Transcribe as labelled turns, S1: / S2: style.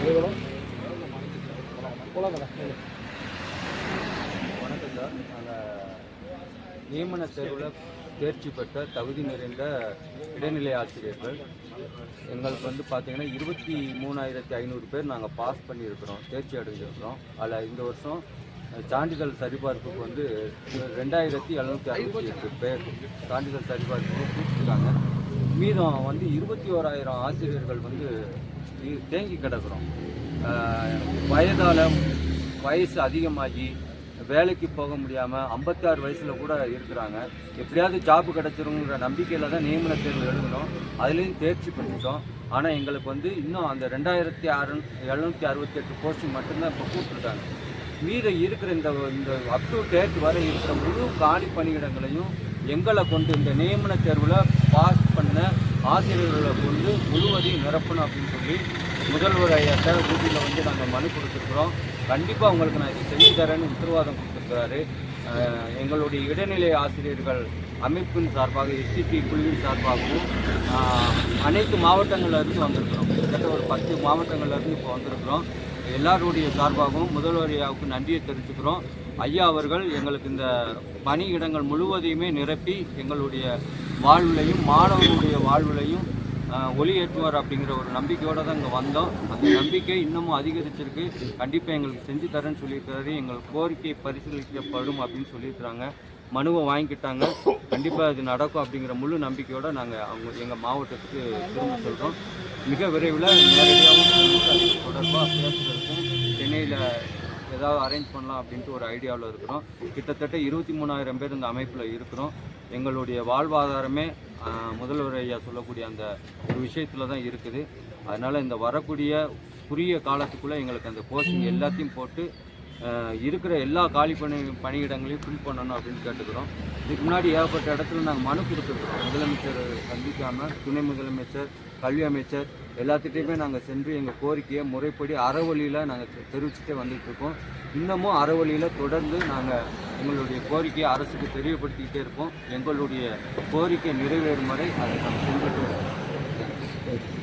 S1: வணக்கம் சார் நாங்கள் நியமன தேர்வில் தேர்ச்சி பெற்ற தகுதி நிறைந்த இடைநிலை ஆசிரியர்கள். எங்களுக்கு வந்து பார்த்தீங்கன்னா இருபத்தி மூணாயிரத்தி ஐநூறு பேர் நாங்கள் பாஸ் பண்ணியிருக்கிறோம் தேர்ச்சி அடைஞ்சிருக்கிறோம். அதில் இந்த வருஷம் சான்றிதழ் சரிபார்ப்புக்கு வந்து ரெண்டாயிரத்தி எழுநூற்றி அறுபத்தி எட்டு பேர் சான்றிதழ் சரிபார்ப்புக்கு கூப்பிட்டுருக்காங்க மீதம் வந்து இருபத்தி ஓராயிரம் ஆசிரியர்கள் வந்து தேங்கி கிடக்குறோம். வயதால் வயசு அதிகமாகி வேலைக்கு போக முடியாமல் ஐம்பத்தாறு வயசில் கூட இருக்கிறாங்க. எப்படியாவது ஜாப் கிடச்சிருங்கிற நம்பிக்கையில் தான் நியமன தேர்வு எழுதணும். அதுலேயும் தேர்ச்சி பண்ணிட்டோம் ஆனால் எங்களுக்கு வந்து இன்னும் அந்த ரெண்டாயிரத்தி அறு எழுநூற்றி அறுபத்தெட்டு போஸ்டிங் மட்டும்தான் இப்போ கூப்பிட்டுருக்காங்க மீதம் இருக்கிற இந்த இந்த அப் டு டேட் வரை இருக்கிற முழு காலி பணியிடங்களையும் எங்களை கொண்டு இந்த நியமன தேர்வில் பாஸ் பண்ண ஆசிரியர்களை கொண்டு முழுவதையும் நிரப்பணும் அப்படின்னு சொல்லி முதல்வர் ஐயாட்ட ஊட்டியில் வந்து நாங்கள் மனு கொடுத்துருக்குறோம். கண்டிப்பாக உங்களுக்கு நான் இதை செஞ்சு தரேன்னு உத்தரவாதம் கொடுத்துருக்கிறாரு. எங்களுடைய இடைநிலை ஆசிரியர்கள் அமைப்பின் சார்பாக எஸ்சிபி குழுவின் சார்பாகவும் அனைத்து மாவட்டங்கள்லேருந்து வந்திருக்கிறோம். கிட்டத்தட்ட ஒரு பத்து மாவட்டங்கள்லேருந்து இப்போ வந்திருக்கிறோம். எல்லாருடைய சார்பாகவும் முதல்வர் ஐயாவுக்கு நன்றியை தெரிவிச்சுக்கிறோம். ஐயா அவர்கள் எங்களுக்கு இந்த பணியிடங்கள் முழுவதையுமே நிரப்பி எங்களுடைய வாழ்விலையும் மாணவர்களுடைய வாழ்விலையும் ஒளியேற்றுவார் ஒளி ஏற்றுவார் அப்படிங்கிற ஒரு நம்பிக்கையோடு தான் இங்கே வந்தோம். அந்த நம்பிக்கை இன்னமும் அதிகரிச்சிருக்கு. கண்டிப்பாக எங்களுக்கு செஞ்சு தரேன்னு சொல்லியிருக்கிறாரு. எங்கள் கோரிக்கை பரிசீலிக்கப்படும் அப்படின்னு சொல்லியிருக்கிறாங்க. மனுவை வாங்கிக்கிட்டாங்க. கண்டிப்பாக இது நடக்கும் அப்படிங்கிற முழு நம்பிக்கையோடு நாங்கள் அவங்க எங்கள் மாவட்டத்துக்கு திரும்ப சொல்கிறோம் மிக விரைவில் நேரடியாகவும் தொடர்பாக பேசுகிறதுக்கும் சென்னையில் ஏதாவது அரேஞ்ச் பண்ணலாம் அப்படின்ட்டு ஒரு ஐடியாவில் இருக்கிறோம். கிட்டத்தட்ட இருபத்தி மூணாயிரம் பேர் இந்த அமைப்பில் இருக்கிறோம். எங்களுடைய வாழ்வாதாரமே முதல்வர் ஐயா சொல்லக்கூடிய அந்த ஒரு விஷயத்தில் தான் இருக்குது. அதனால் இந்த வரக்கூடிய குறுகிய காலத்துக்குள்ளே எங்களுக்கு அந்த கோச்சிங் எல்லாத்தையும் போட்டு இருக்கிற எல்லா காலி பணி பணியிடங்களையும் ஃபில் பண்ணணும் அப்படின்னு கேட்டுக்கிறோம். இதுக்கு முன்னாடி ஏகப்பட்ட இடத்துல நாங்கள் மனு கொடுத்துருக்கோம். முதலமைச்சர் சந்திக்காமல் துணை முதலமைச்சர் கல்வி அமைச்சர் எல்லாத்திட்டையுமே நாங்கள் சென்று எங்கள் கோரிக்கையை முறைப்படி அறவழியில் நாங்கள் தெரிவிச்சுட்டே வந்துட்டுருக்கோம் இன்னமும் அறவழியில் தொடர்ந்து நாங்கள் எங்களுடைய கோரிக்கையை அரசுக்கு தெரியப்படுத்திக்கிட்டே இருப்போம் எங்களுடைய கோரிக்கை நிறைவேறும் வரை அதை நாங்கள் செஞ்சுட்டு இருக்கோம்